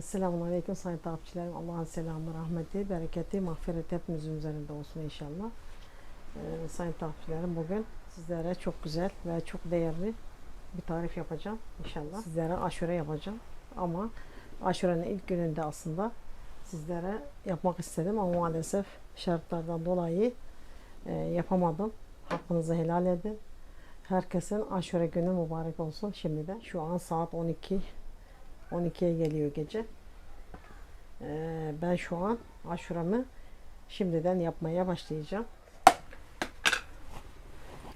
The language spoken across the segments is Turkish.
Esselamu Aleyküm sayın takipçilerim. Allah'ın selamı, rahmeti, bereketi, mağfireti hepimizin üzerinde olsun inşallah. Ee, sayın takipçilerim bugün sizlere çok güzel ve çok değerli bir tarif yapacağım inşallah. Sizlere aşure yapacağım. Ama aşurenin ilk gününde aslında sizlere yapmak istedim ama maalesef şartlardan dolayı e, yapamadım. Hakkınızı helal edin. Herkesin aşure günü mübarek olsun şimdiden. Şu an saat 12 12'ye geliyor gece. Ee, ben şu an aşuramı şimdiden yapmaya başlayacağım.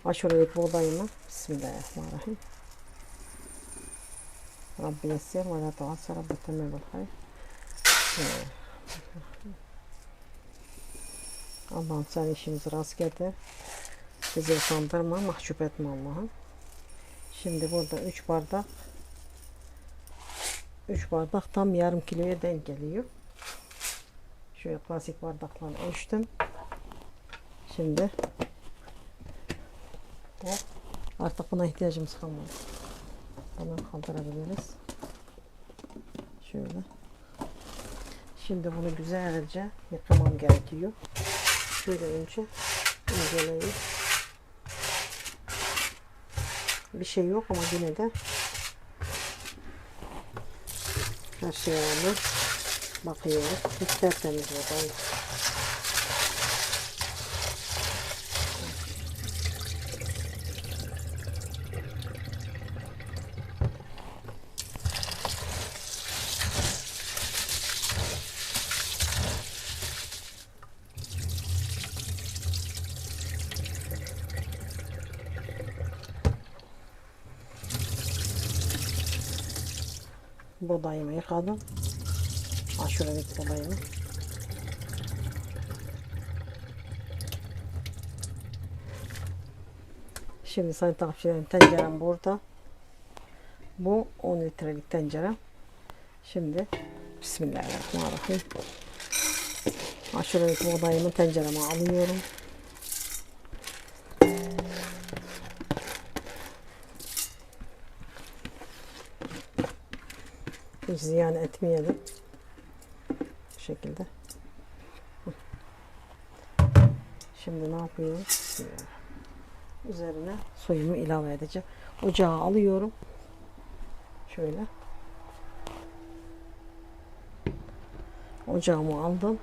Aşurelik buğdayımı Bismillahirrahmanirrahim. Rabbi yessir ve la tuassir Rabbi temel hayır. Ee, Allah'ım sen işimizi rast getir. Bizi utandırma, mahcup etme Allah'ım. Şimdi burada 3 bardak 3 bardak tam yarım kiloya denk geliyor. Şöyle klasik bardaklarla ölçtüm. Şimdi artık buna ihtiyacımız kalmadı. Bunu kaldırabiliriz. Şöyle. Şimdi bunu güzelce yıkamam gerekiyor. Şöyle önce inceleyip bir şey yok ama yine de rağmen bakıyoruz. Hiç tertemiz buradan. Buğdayımı yıkadım. Aşurelik buğdayımı. Şimdi sayın takipçilerim tencerem burada. Bu 10 litrelik tencerem. Şimdi Bismillahirrahmanirrahim. Aşurelik buğdayımı tencereme alıyorum. Hiç ziyan etmeyelim. Bu şekilde. Şimdi ne yapıyoruz? Üzerine suyumu ilave edeceğim. Ocağa alıyorum. Şöyle. Ocağımı aldım.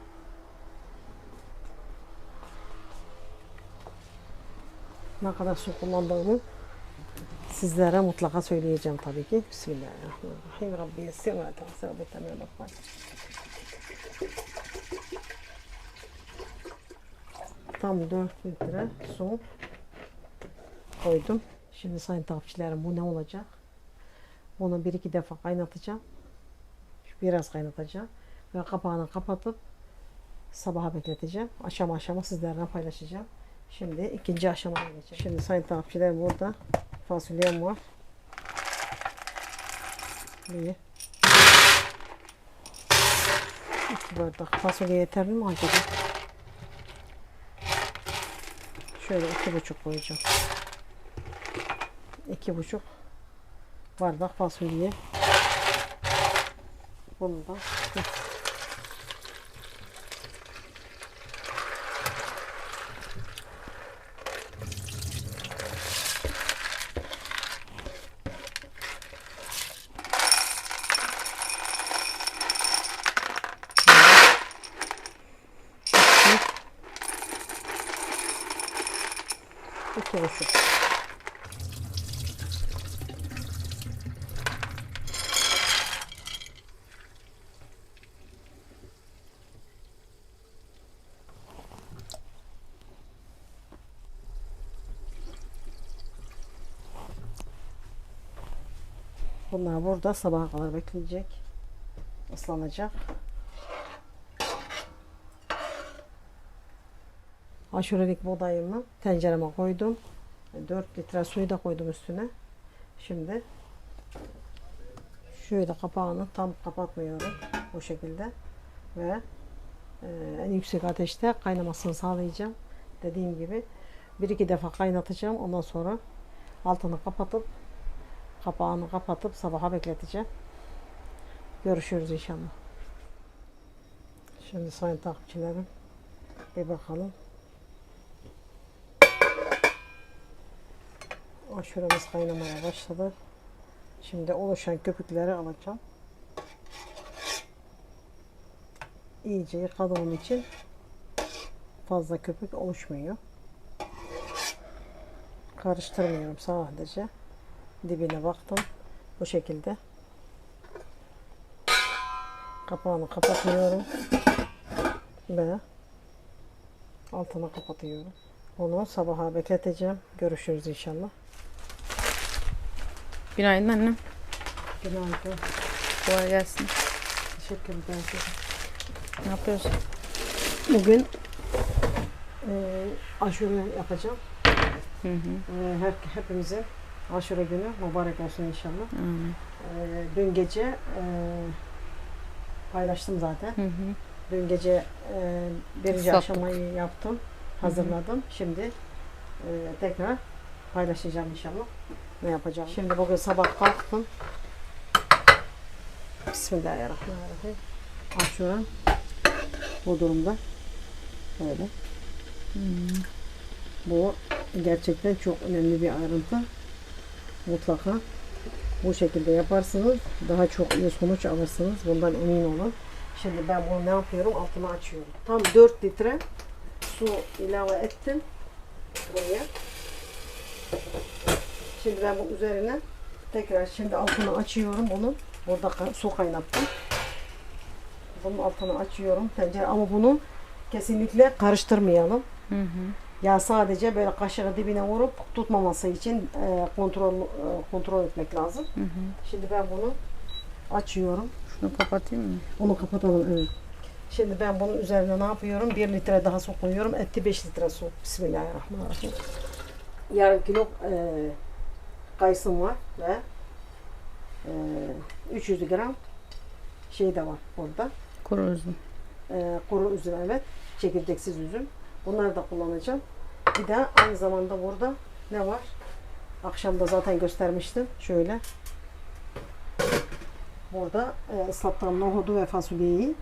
Ne kadar su kullandığımı sizlere mutlaka söyleyeceğim tabii ki. Bismillahirrahmanirrahim. Rabbi yessir ve tehsir ve temel bakmak. Tam 4 litre su koydum. Şimdi sayın takipçilerim bu ne olacak? Bunu bir iki defa kaynatacağım. Biraz kaynatacağım. Ve kapağını kapatıp sabaha bekleteceğim. Aşama aşama sizlerle paylaşacağım. Şimdi ikinci aşamaya geçelim. Şimdi sayın takipçilerim burada fasulyem var. Bir. İki bardak fasulye yeterli mi acaba? Şöyle iki buçuk koyacağım. İki buçuk bardak fasulye. Bunu da iki buçuk. Bunlar burada sabaha kadar bekleyecek. ıslanacak. Aşurelik buğdayımı tencereme koydum. 4 litre suyu da koydum üstüne. Şimdi şöyle kapağını tam kapatmıyorum bu şekilde ve e, en yüksek ateşte kaynamasını sağlayacağım. Dediğim gibi bir iki defa kaynatacağım. Ondan sonra altını kapatıp kapağını kapatıp sabaha bekleteceğim. Görüşürüz inşallah. Şimdi sayın takipçilerim bir bakalım. Aşuremiz kaynamaya başladı. Şimdi oluşan köpükleri alacağım. İyice yıkadığım için fazla köpük oluşmuyor. Karıştırmıyorum sadece. Dibine baktım. Bu şekilde. Kapağını kapatıyorum. Ve altına kapatıyorum. Onu sabaha bekleteceğim. Görüşürüz inşallah. Günaydın annem. Günaydın. Kolay gelsin. Teşekkür ederim. Ne yapıyorsun? Bugün eee aşure yapacağım. Hı hı. Eee, her, hepimizin aşure günü mübarek olsun inşallah. Amin. Eee, dün gece eee, paylaştım zaten. Hı hı. Dün gece eee birinci Islattık. aşamayı yaptım. Hazırladım. Şimdi eee, tekrar paylaşacağım inşallah. Ne yapacağım? Şimdi bugün sabah kalktım. Bismillahirrahmanirrahim. Aşure bu durumda. Böyle. Bu gerçekten çok önemli bir ayrıntı. Mutlaka bu şekilde yaparsınız. Daha çok iyi sonuç alırsınız. Bundan emin olun. Şimdi ben bunu ne yapıyorum? Altını açıyorum. Tam 4 litre su ilave ettim. Buraya. Şimdi ben bu üzerine tekrar şimdi altını açıyorum bunu. Burada su kaynattım. Bunun altını açıyorum tencere ama bunu kesinlikle karıştırmayalım. Hı hı. Ya sadece böyle kaşığı dibine vurup tutmaması için e, kontrol e, kontrol etmek lazım. Hı hı. Şimdi ben bunu açıyorum. Şunu kapatayım mı? Onu kapatalım evet. Şimdi ben bunun üzerine ne yapıyorum? 1 litre daha su koyuyorum. Etti 5 litre su. Bismillahirrahmanirrahim. Yarım kilo e, kayısım var ve e, 300 gram şey de var burada. Kuru üzüm. E, kuru üzüm evet. Çekirdeksiz üzüm. Bunları da kullanacağım. Bir de aynı zamanda burada ne var? Akşamda zaten göstermiştim. Şöyle. Burada e, ıslattığım nohudu ve fasulyeyi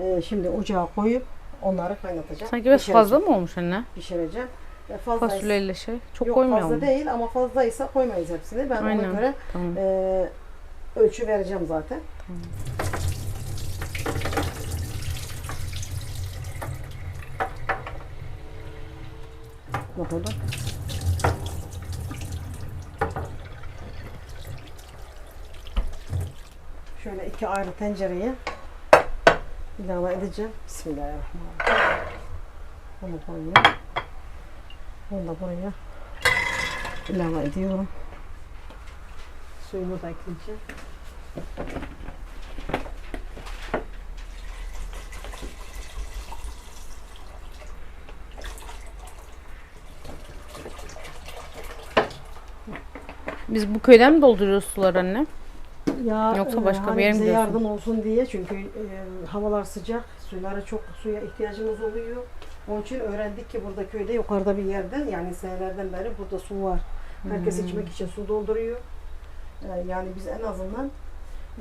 e, şimdi ocağa koyup onları kaynatacağım. Sanki biraz fazla mı olmuş anne? Pişireceğim. E, Fasulyeyle şey. Çok Yok, koymuyor fazla mu? değil ama fazlaysa koymayız hepsini. Ben ona Aynen. göre Tamam. e, ölçü vereceğim zaten. Nohudu. Şöyle iki ayrı tencereye ilave edeceğim. Bismillahirrahmanirrahim. Bunu koyuyorum. Bunu da buraya ilave ediyorum. Suyunu da ekleyeceğim. Biz bu köyden mi dolduruyoruz suları anne? Ya Yoksa e, başka bir hani yere mi bize yardım olsun diye çünkü e, havalar sıcak, suylara çok suya ihtiyacımız oluyor. Onun için öğrendik ki burada köyde yukarıda bir yerde yani senelerden beri burada su var. Herkes Hmm. içmek için su dolduruyor. E, yani biz en azından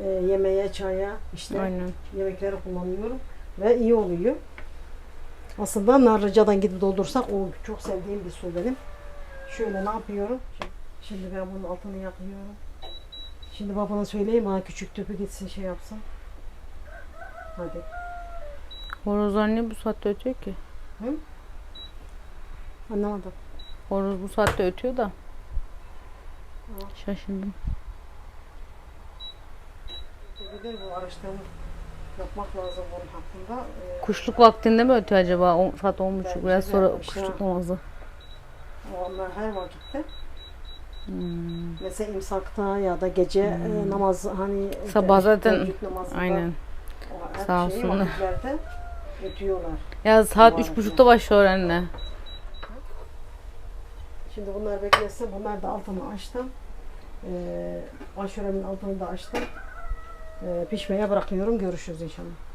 e, yemeğe, çaya, işte Aynen. yemekleri kullanıyorum ve iyi oluyor. Aslında Narlıca'dan gidip doldursak o çok sevdiğim bir su benim. Şöyle ne yapıyorum? Şimdi ben bunun altını yakıyorum. Şimdi babana söyleyeyim bana küçük tüpü gitsin şey yapsın. Hadi. Horozlar niye bu saatte ötüyor ki? Anlamadım. Horoz bu saatte ötüyor da. Şaşırdım. Bilir bu araştırma yapmak lazım bunun hakkında. Ee, Kuşluk vaktinde mi ötüyor acaba? O, saat on buçuk. Belki Biraz de sonra kuşluk namazı. onlar her vakitte. Hmm. Mesela imsakta ya da gece e, namaz hani Sabah te- zaten- Aynen. Sağ olsunlar. ötüyorlar. Ya saat üç buçukta başlıyor anne. Şimdi bunlar beklesin. Bunlar da altını açtım. Ee, aşuremin altını da açtım. Ee, pişmeye bırakıyorum. Görüşürüz inşallah.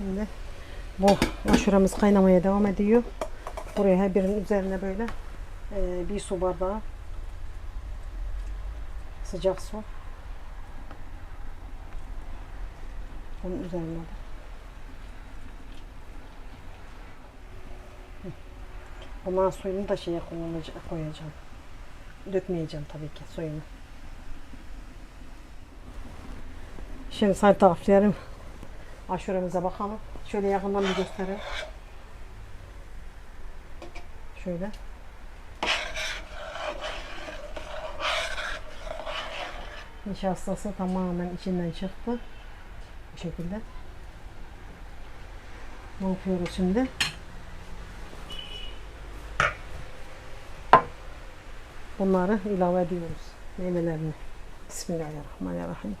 Şimdi bu aşuramız kaynamaya devam ediyor. Buraya her birinin üzerine böyle e, bir su bardağı sıcak su. Bunun üzerine de. Bundan suyunu da şeye koyacağım. Dökmeyeceğim tabii ki suyunu. Şimdi sayın takipçilerim aşuremize bakalım. Şöyle yakından bir göstereyim. Şöyle. Nişastası tamamen içinden çıktı. Bu şekilde. Ne yapıyoruz şimdi? Bunları ilave ediyoruz. Meyvelerini. Bismillahirrahmanirrahim.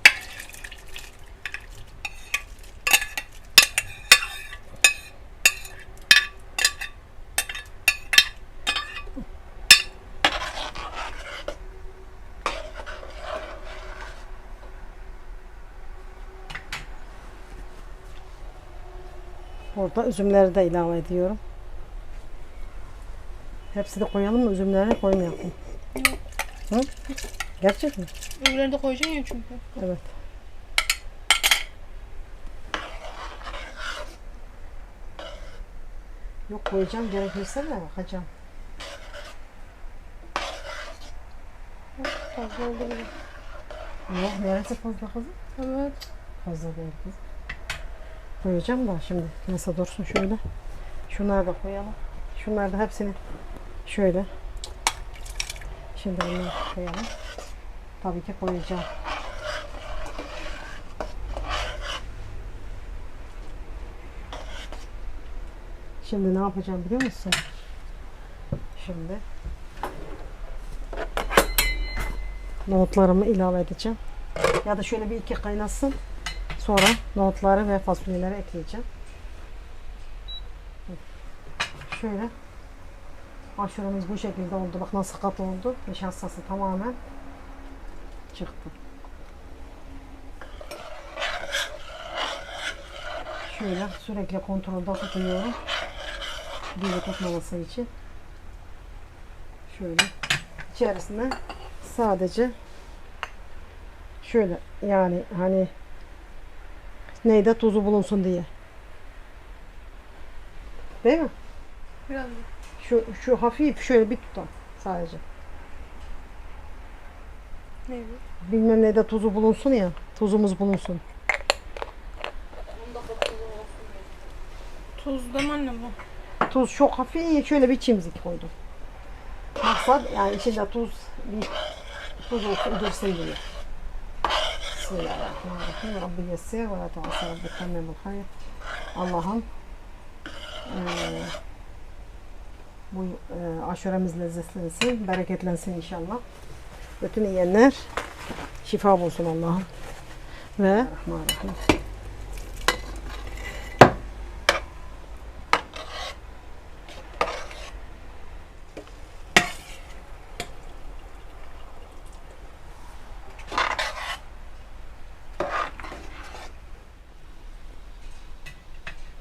Burada üzümleri de ilave ediyorum. Hepsini koyalım mı? Üzümlerini koymayalım. Hı? Gerçek mi? Öbürlerini de koyacaksın ya çünkü. Evet. Yok koyacağım gerekirse de bakacağım. Fazla oldu bile. Yok neresi fazla kızım? Evet. Fazla değil kız. Koyacağım da şimdi neyse dursun şöyle. Şunları da koyalım. Şunları da hepsini şöyle. Şimdi bunları koyalım. Tabii ki koyacağım. Şimdi ne yapacağım biliyor musun? Şimdi nohutlarımı ilave edeceğim. Ya da şöyle bir iki kaynasın. Sonra nohutları ve fasulyeleri ekleyeceğim. Şöyle. Aşuramız bu şekilde oldu. Bak nasıl katı oldu. Nişastası tamamen çıktı. Şöyle sürekli kontrolde tutuyorum. Dibi tutmaması için. Şöyle. içerisine sadece şöyle yani hani neyde tuzu bulunsun diye. Değil mi? Biraz. Şu şu hafif şöyle bir tutam sadece. Ne bu? Bilmem neyde tuzu bulunsun ya. Tuzumuz bulunsun. Tuz mi anne bu? Tuz çok hafif şöyle bir çimzik koydum. Maksat yani içinde tuz bir tuz olsun dursun diye. بسم الله الرحمن الرحيم رب يسر ولا تعسر رب تمم Allah'ım bu e, aşuremiz lezzetlensin, bereketlensin inşallah. Bütün yiyenler şifa bulsun Allah'ım. Ve Rahman Rahim.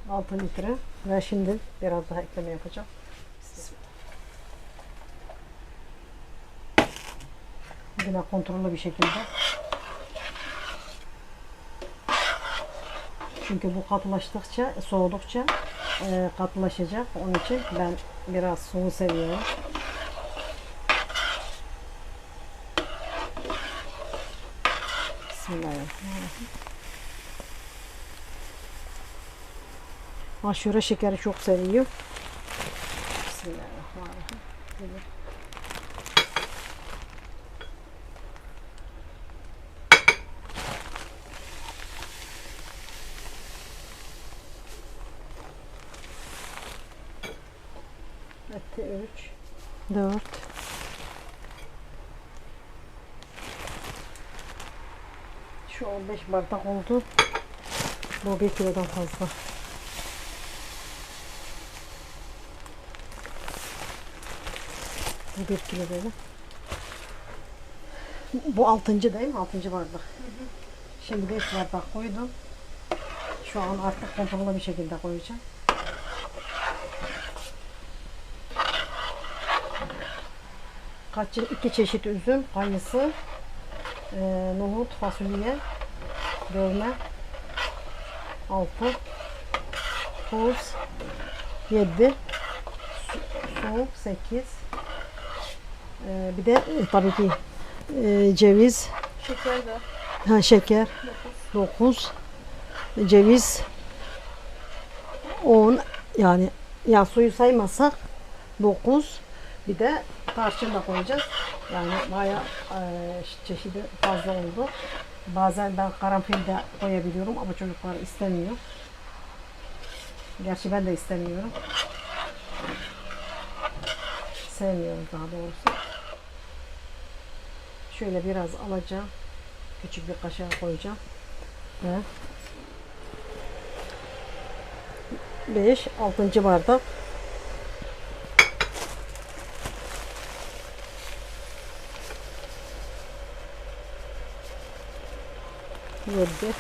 6 litre. Ve şimdi biraz daha ekleme yapacağım. Yine kontrollü bir şekilde. Çünkü bu katlaştıkça, soğudukça e, katlaşacak. Onun için ben biraz soğuk seviyorum. Bismillahirrahmanirrahim. Aşure şekeri çok seviyor. Bismillahirrahmanirrahim. Böyle. Etti 3 4 Şu 15 bardak oldu. Bu 1 kilodan fazla. 1 kilo böyle. Bu altıncı değil mi? Altıncı bardak. Şimdi 5 bardak koydum. Şu an artık kontrollü bir şekilde koyacağım. Kaç iki çeşit üzüm, kayısı, e, nohut, fasulye, dövme, altı, tuz, yedi, su sekiz, e, bir de e, tabii ki e, ceviz, Şeker de. ha, şeker, dokuz, ceviz, on yani ya suyu saymazsak dokuz, bir de tarçın da koyacağız. Yani bayağı e, çeşidi fazla oldu. Bazen ben karanfil de koyabiliyorum ama çocuklar istemiyor. Gerçi ben de istemiyorum. Sevmiyorum daha doğrusu. Şöyle biraz alacağım. Küçük bir kaşığa koyacağım. Ve 5 6. bardak yedi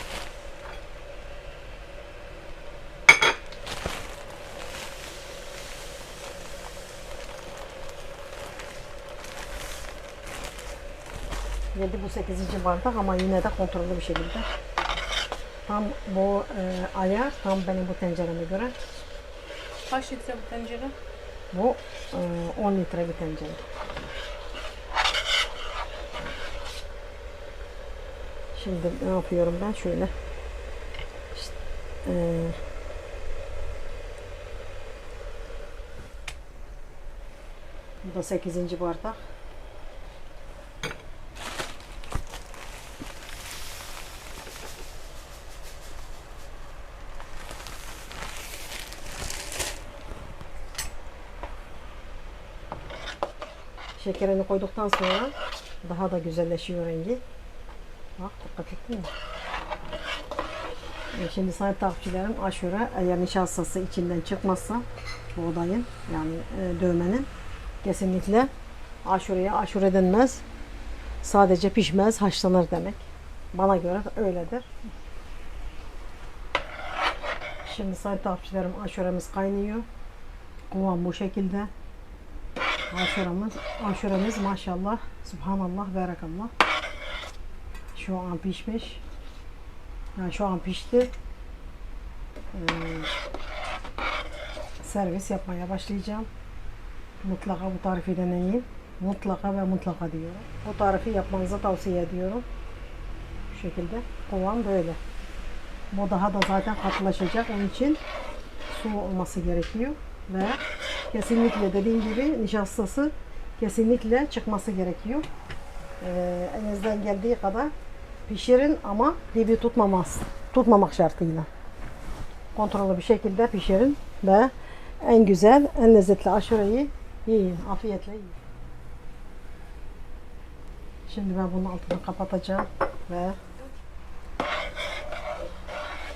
Yedi bu sekizinci bardak ama yine de kontrollü bir şekilde. Tam bu e, ayar tam benim bu tencereme göre. Kaç litre bu tencere? Bu e, 10 litre bir tencere. Şimdi ne yapıyorum ben şöyle. İşte, e, bu da 8. bardak. Şekerini koyduktan sonra daha da güzelleşiyor rengi. Bak dikkat ettin mi? E, Şimdi sayın takipçilerim aşure eğer nişastası içinden çıkmazsa buğdayın yani e, dövmenin kesinlikle aşureye aşure denmez. Sadece pişmez haşlanır demek. Bana göre öyledir. Şimdi sayın takipçilerim aşuremiz kaynıyor. Kıvam bu şekilde. Aşuremiz, aşuremiz maşallah, subhanallah, berakallah. Şu an pişmiş. Yani şu an pişti. Ee, servis yapmaya başlayacağım. Mutlaka bu tarifi deneyin. Mutlaka ve mutlaka diyorum. Bu tarifi yapmanızı tavsiye ediyorum. Bu şekilde. Kıvam böyle. Bu daha da zaten katılaşacak. Onun için su olması gerekiyor. Ve kesinlikle dediğim gibi nişastası kesinlikle çıkması gerekiyor. Ee, elinizden geldiği kadar pişirin ama dibi tutmamaz, tutmamak şartıyla. Kontrollü bir şekilde pişirin ve en güzel, en lezzetli aşureyi yiyin. Afiyetle yiyin. Şimdi ben bunun altını kapatacağım ve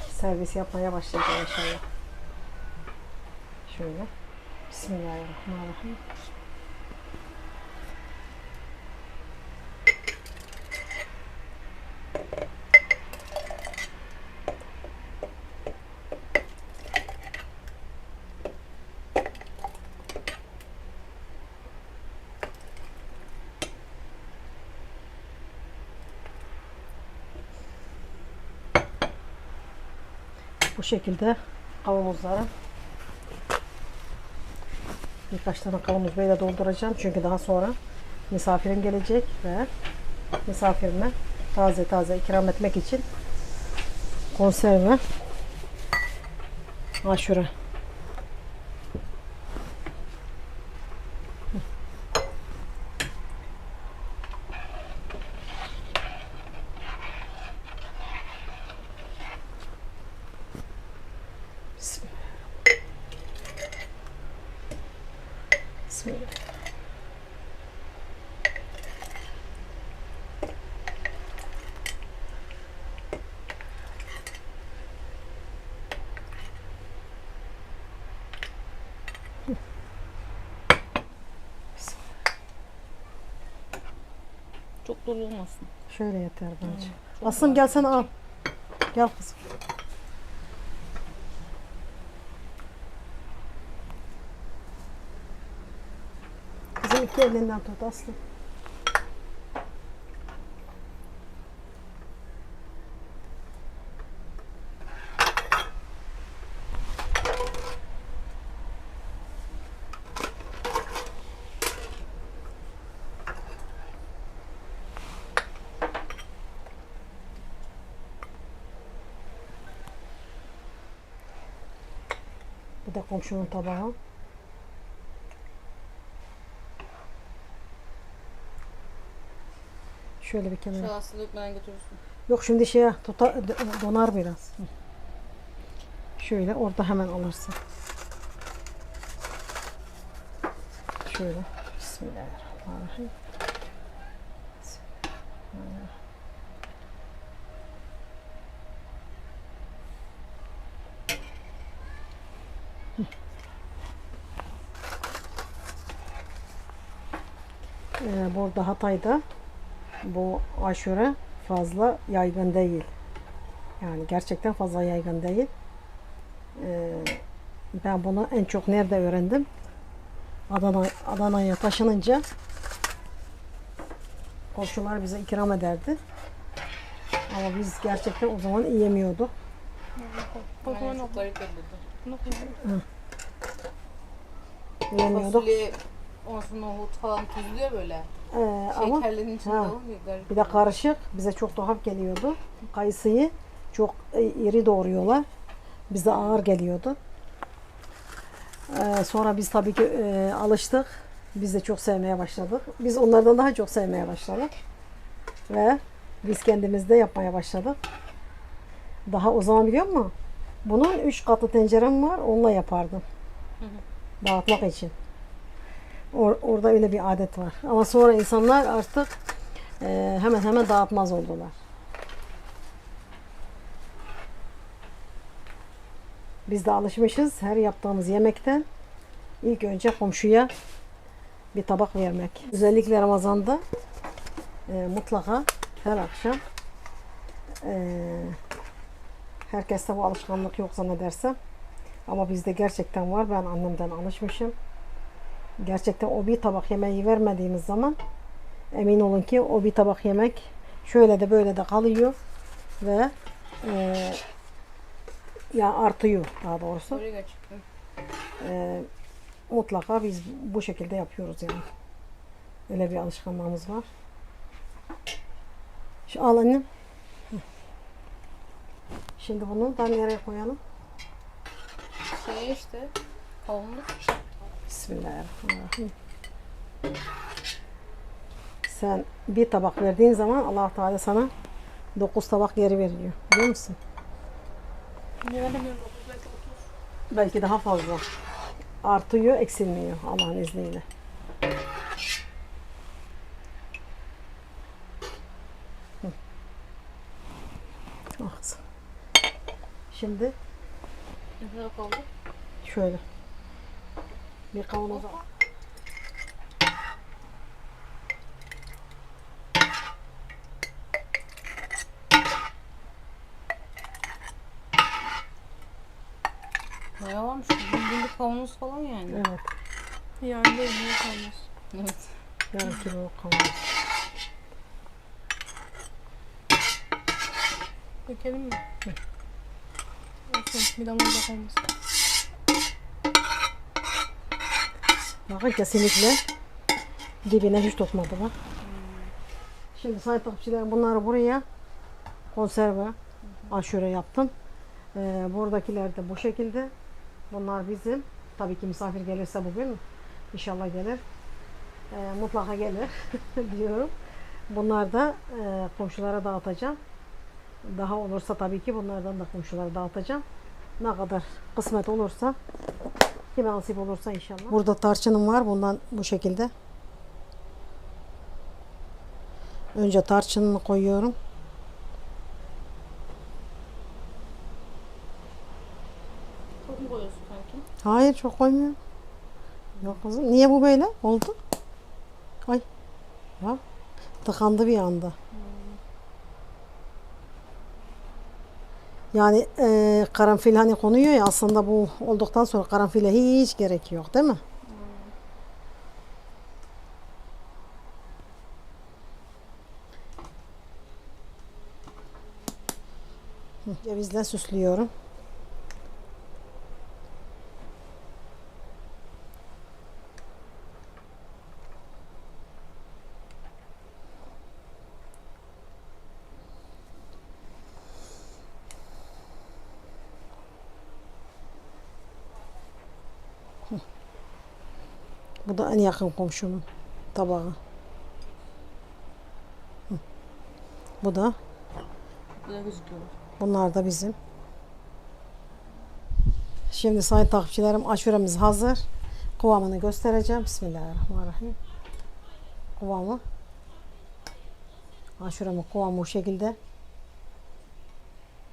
servis yapmaya başlayacağım inşallah. Şöyle. Bismillahirrahmanirrahim. Bu şekilde kavanozları birkaç tane kavanoz böyle dolduracağım. Çünkü daha sonra misafirim gelecek ve misafirime taze taze ikram etmek için konserve aşure. Çok dolu olmasın. Şöyle yeter bence. Hmm, Aslım gel sen al. Gel kızım. Kızım iki elinden tut Aslım. Komşunun tabağı. Şöyle bir kenara. Şu aslı dökmeden götürürsün. Yok şimdi şeye tuta, donar biraz. Şöyle orada hemen alırsın. Şöyle. Bismillahirrahmanirrahim. Ee, burada Hatay'da bu aşure fazla yaygın değil. Yani gerçekten fazla yaygın değil. Ee, ben bunu en çok nerede öğrendim? Adana Adana'ya taşınınca komşular bize ikram ederdi. Ama biz gerçekten o zaman yiyemiyorduk. Yiyemiyorduk. Fasulye, ondan sonra nohut falan tuzluyor böyle. Ee, ama Şekerlerin içinde Ha. garip. Bir de karışık bize çok tuhaf geliyordu. Kayısıyı çok e, iri doğruyorlar. Bize ağır geliyordu. Ee, sonra biz tabii ki e, alıştık. Biz de çok sevmeye başladık. Biz onlardan daha çok sevmeye başladık. Ve biz kendimiz de yapmaya başladık. Daha o zaman biliyor musun? Bunun üç katlı tencerem var. Onunla yapardım. Dağıtmak için. Or- orada öyle bir adet var. Ama sonra insanlar artık ee, hemen hemen dağıtmaz oldular. Biz de alışmışız her yaptığımız yemekten ilk önce komşuya bir tabak vermek. Özellikle Ramazan'da e, mutlaka her akşam e, herkeste bu alışkanlık yok zannedersem ama bizde gerçekten var. Ben annemden alışmışım. Gerçekten o bir tabak yemeği vermediğimiz zaman Emin olun ki o bir tabak yemek şöyle de böyle de kalıyor ve e, ya artıyor daha doğrusu. E, mutlaka biz bu şekilde yapıyoruz yani. Öyle bir alışkanlığımız var. Şu al annem. Şimdi bunu da nereye koyalım? Şey işte kavunluk. Bismillahirrahmanirrahim. Sen bir tabak verdiğin zaman Allah Teala sana dokuz tabak geri veriyor. Biliyor musun? Veremiyorum. Belki daha fazla. Artıyor, eksilmiyor Allah'ın izniyle. Ah. Şimdi Ne kadar kaldı? şöyle bir kavanoza Bayağı varmış. Günlük kavanoz falan yani. evet Yani mi kavanoz? Evet. yarım kilo kavanoz. Dökelim mi? Olsun. Bir damla da kalmasın. Bakın kesinlikle dibine hiç tutmadı bak. Şimdi sayın takipçilerim bunları buraya konserve aşure yaptım. Ee, buradakiler de bu şekilde. Bunlar bizim. Tabii ki misafir gelirse bugün inşallah gelir. Ee, mutlaka gelir diyorum. Bunlar da e, komşulara dağıtacağım. Daha olursa tabii ki bunlardan da komşulara dağıtacağım. Ne kadar kısmet olursa Kime nasip olursa inşallah. Burada tarçınım var. Bundan bu şekilde. Önce tarçınını koyuyorum. Çok mu koyuyorsun kanki? Hayır çok koymuyorum. Yok kızım. Niye bu böyle oldu? Ay. Ya. Tıkandı bir anda. Yani e, karanfil hani konuyor ya aslında bu olduktan sonra karanfile hiç gerek yok değil mi? Cevizle süslüyorum. Da en yakın komşumun tabağı. Hı. Bu da Bu da gözüküyor. Bunlar da bizim. Şimdi sayın takipçilerim aşuremiz hazır. Kıvamını göstereceğim. Bismillahirrahmanirrahim. Kıvamı. Aşuremin kıvamı bu şekilde.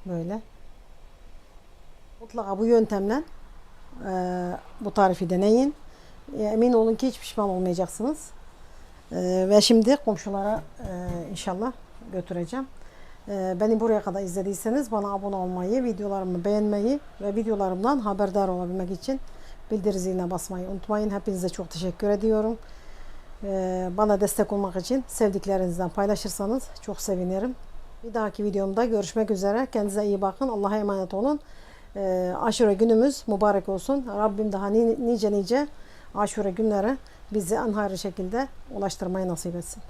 Böyle. Mutlaka bu yöntemle e, bu tarifi deneyin. E, emin olun ki hiç pişman olmayacaksınız. E, ve şimdi komşulara e, inşallah götüreceğim. Ee, Beni buraya kadar izlediyseniz bana abone olmayı, videolarımı beğenmeyi ve videolarımdan haberdar olabilmek için bildiri ziline basmayı unutmayın. Hepinize çok teşekkür ediyorum. Ee, Bana destek olmak için sevdiklerinizden paylaşırsanız çok sevinirim. Bir dahaki videomda görüşmek üzere. Kendinize iyi bakın. Allah'a emanet olun. Ee, Aşure günümüz mübarek olsun. Rabbim daha ni- nice nice aşure günleri bizi en hayırlı şekilde ulaştırmayı nasip etsin.